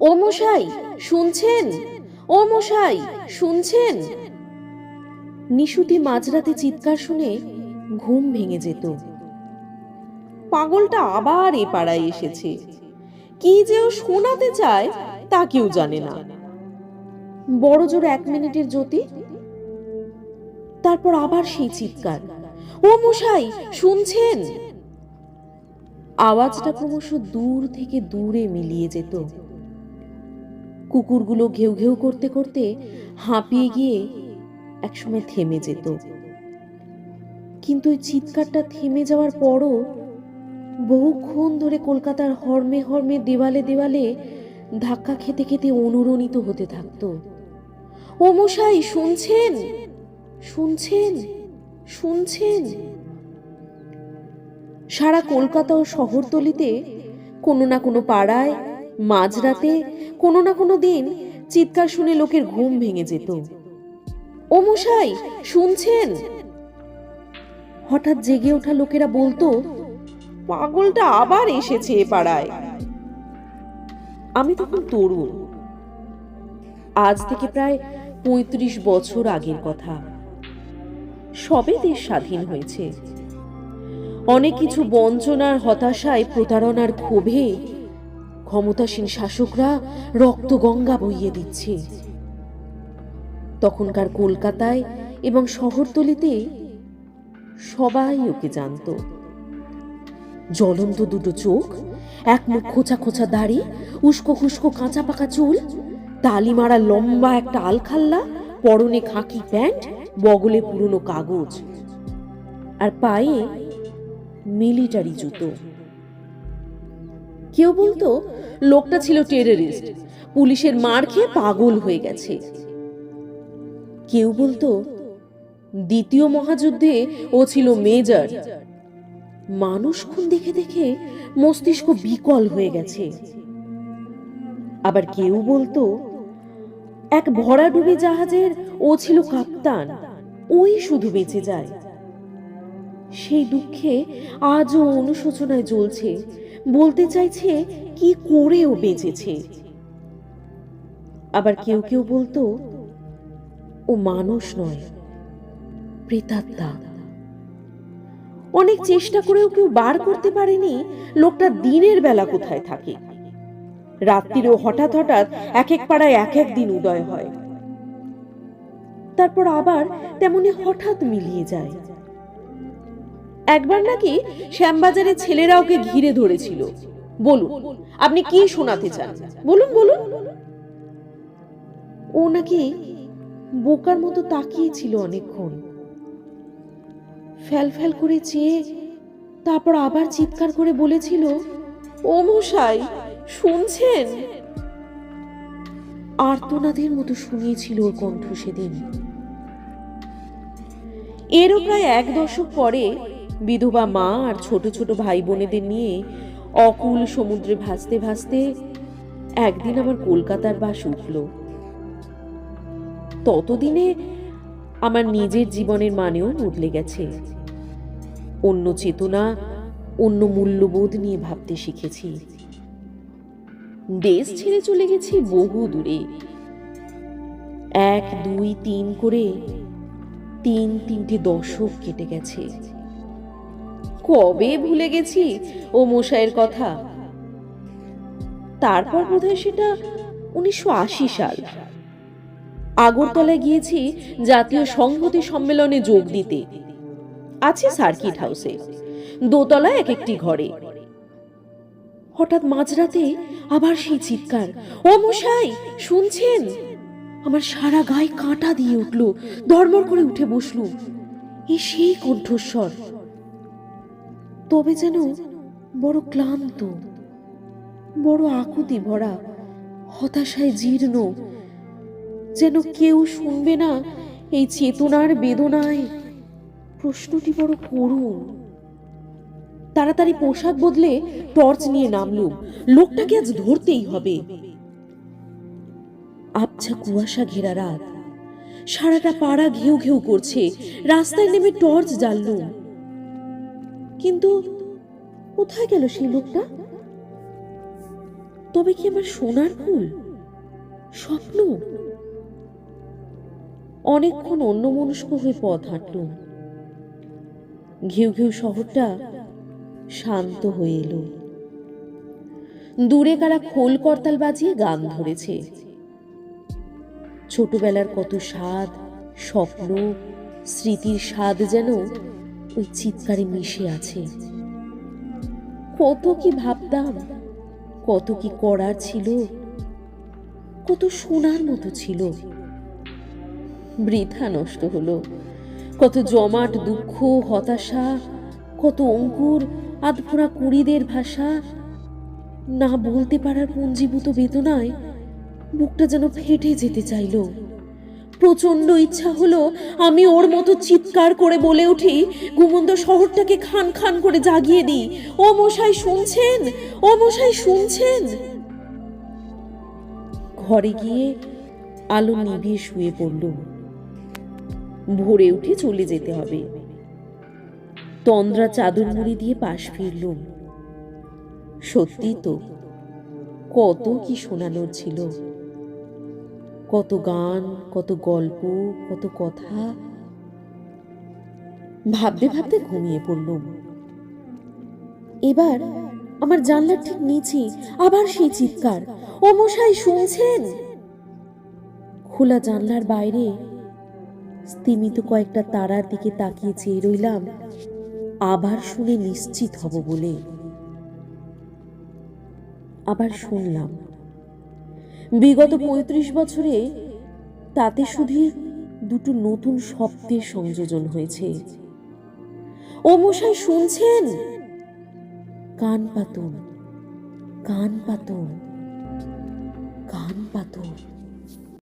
ও মশাই, শুনছেন? ও মশাই, শুনছেন? নিশুতি মাঝরাতে চিৎকার শুনে ঘুম ভেঙে যেত। পাগলটা আবার এ পাড়ায় এসেছে। কি যে ও শোনাতে চায়, তা কেউ জানে না। বড় জোর এক মিনিটের জ্যোতি। তারপর আবার সেই চিৎকার। ও মশাই, শুনছেন? আওয়াজটা ক্রমশ দূর থেকে দূরে মিলিয়ে যেত। কুকুরগুলো ঘেউ ঘেউ করতে করতে হাঁপিয়ে গিয়ে একসময় থেমে যেত। কিন্তু ওই চিৎকারটা থেমে যাওয়ার পরও বহুক্ষণ ধরে কলকাতার হর্মে হর্মে, দেওয়ালে দেওয়ালে ধাক্কা খেতে খেতে অনুরণিত হতে থাকতো। ও মশাই, শুনছেন? শুনছেন? শুনছেন? সারা কলকাতা ও শহরতলিতে কোনো না কোনো পাড়ায় মাঝরাতে কোনো না কোনো দিন চিৎকার শুনে লোকের ঘুম ভেঙে যেত। ও মশাই, শুনছেন? হঠাৎ জেগে ওঠা লোকেরা বলতো, পাগলটা আবার এসেছে এ পাড়ায়। আমি তখন তরুণ। আজ থেকে প্রায় পঁয়ত্রিশ বছর আগের কথা। সবে দেশ স্বাধীন হয়েছে। অনেক কিছু বঞ্চনার হতাশায় প্রতারণার ক্ষোভে ক্ষমতাসীন শাসকরা রক্ত গঙ্গা বইয়ে দিচ্ছে। তখনকার কলকাতায় এবং শহরতলিতে সবাই ওকে জানত। জ্বলন্ত দুটো চোখ, এক মুখ খোঁচা খোঁচা দাড়ি, উস্কো খুস্কো কাঁচা পাকা চুল, তালি মারা লম্বা একটা আলখাল্লা, পরনে খাকি প্যান্ট, বগলে পুরনো কাগজ আর পায়ে মিলিটারি জুতো। কেউ বলতো, লোকটা ছিল টেররিস্ট। পুলিশের মার খেয়ে পাগল হয়ে গেছে। কেউ বলতো, দ্বিতীয় মহাযুদ্ধে ও ছিল মেজর। মানুষ খুন দেখে দেখে মস্তিষ্ক বিকল হয়ে গেছে। আবার কেউ বলতো, এক ভরাডুবি জাহাজের ও ছিল কাপ্তান, ওই শুধু বেঁচে যায়। সেই দুঃখে আজও অনুশোচনায় জ্বলছে বলতে চাইছে, কি করে ও বেঁচেছে? আবার কেউ কেউ বলতো, ও মানুষ নয়, প্রেতাত্মা। অনেক চেষ্টা করেও কেউ বার করতে পারেনি, লোকটা দিনের বেলা কোথায় থাকে। রাত্রিরেও হঠাৎ হঠাৎ এক এক পাড়ায় এক এক দিন উদয় হয়। তারপর আবার তেমনি হঠাৎ মিলিয়ে যায়। একবার নাকি শ্যামবাজারের ছেলেরা ওকে ঘিরে ধরেছিল। বলুন, আপনি কি শোনাতে চান? বলুন বলুন। ও নাকি বোকার মতো তাকিয়েছিল অনেকক্ষণ। ফ্যাল ফ্যাল করে চেয়ে তারপর আবার চিৎকার করে বলেছিল, ও মশাই, শুনছেন? আর্তনাদের মতো শুনিয়েছিল ওর কণ্ঠ সেদিন। এরও প্রায় এক দশক পরে বিধবা মা আর ছোট ছোট ভাই বোনেদের নিয়ে অকুল সমুদ্রে ভাসতে ভাসতে একদিন আমার কলকাতার বাস উঠল। ততদিনে আমার নিজের জীবনের মানেও বদলে গেছে। অন্য চেতনা, অন্য মূল্যবোধ নিয়ে ভাবতে শিখেছি। দেশ ছেড়ে চলে গেছি বহু দূরে। এক, দুই, তিন করে তিন, তিনটে দশক কেটে গেছে। কবে ভুলে গেছি? ও মশাইয়ের কথা। তারপর বোধহয় সেটা উনিশশো আশি সাল। আগরতলায় গিয়েছি জাতীয় সংহতি সম্মেলনে যোগ দিতে। আছে সার্কিট হাউসে। দোতলা এক একটি ঘরে। হঠাৎ মাঝরাতে আবার সেই চিৎকার, ও মশাই, শুনছেন? আমার সারা গায়ে কাঁটা দিয়ে উঠল ধর্মর করে উঠে বসলু। এ সেই কণ্ঠস্বর। তবে যেন বড় ক্লান্ত, বড় আকুতি ভরা, হতাশায় জীর্ণ, যেন কেউ শুনবে না এই চেতনার বেদনায়। প্রশ্নটি বড় করুণ। তাড়াতাড়ি পোশাক বদলে টর্চ নিয়ে নামলুম। লোকটাকে আজ ধরতেই হবে। আবছা কুয়াশা ঘেরা রাত। সারাটা পাড়া ঘেউ ঘেউ করছে। রাস্তায় নেমে টর্চ জ্বাললুম। কিন্তু কোথায় গেল সেই লোকটা? তবে কি আমার সোনার ফুল? স্বপ্ন? অনেকক্ষণ অন্যমনস্ক হয়ে পথ হাঁটলুম ঘেউ ঘেউ শহরটা শান্ত হয়ে এলো। দূরে কারা খোল করতাল বাজিয়ে গান ধরেছে। ছোটবেলার কত স্বাদ, স্বপ্ন, স্মৃতির স্বাদ যেন ওই চিৎকারে মিশে আছে। কত কি ভাবতাম, কত কি করার ছিল, কত শোনার মতো ছিল। বৃথা নষ্ট হলো। কত জমাট দুঃখ, হতাশা, কত অঙ্কুর আধফোড়া কুড়িদের ভাষা। না বলতে পারার পুঞ্জীভূত বেদনায় বুকটা যেন ফেটে যেতে চাইলো। প্রচণ্ড ইচ্ছা হলো আমি ওর মতো চিৎকার করে বলে উঠি ঘুমন্ত শহরটাকে খান খান করে জাগিয়ে দিই। ও মশাই শুনছেন? ও মশাই শুনছেন? ঘরে গিয়ে আলো নিভিয়ে শুয়ে পড়ল। ভোরে উঠে চলে যেতে হবে। তন্দ্রা চাদর মুড়ি দিয়ে পাশ ফিরলুম সত্যি তো, কত কি শোনানোর ছিল। কত গান, কত গল্প, কত কথা। ভাবতে ভাবতে ঘুমিয়ে পড়লুম। এবার আমার জানলার ঠিক নিচে আবার সেই চিৎকার, ও মশাই শুনছেন? খোলা জানলার বাইরে স্তিমিত কয়েকটা তারার দিকে তাকিয়ে চেয়ে রইলাম, আবার শুনে নিশ্চিত হব বলে। আবার শুনলাম। বিগত পঁয়ত্রিশ বছরে তাতে শুধু দুটো নতুন শব্দের সংযোজন হয়েছে। ও মশাই শুনছেন? কান পাতুন কান পাতুন কান পাতুন।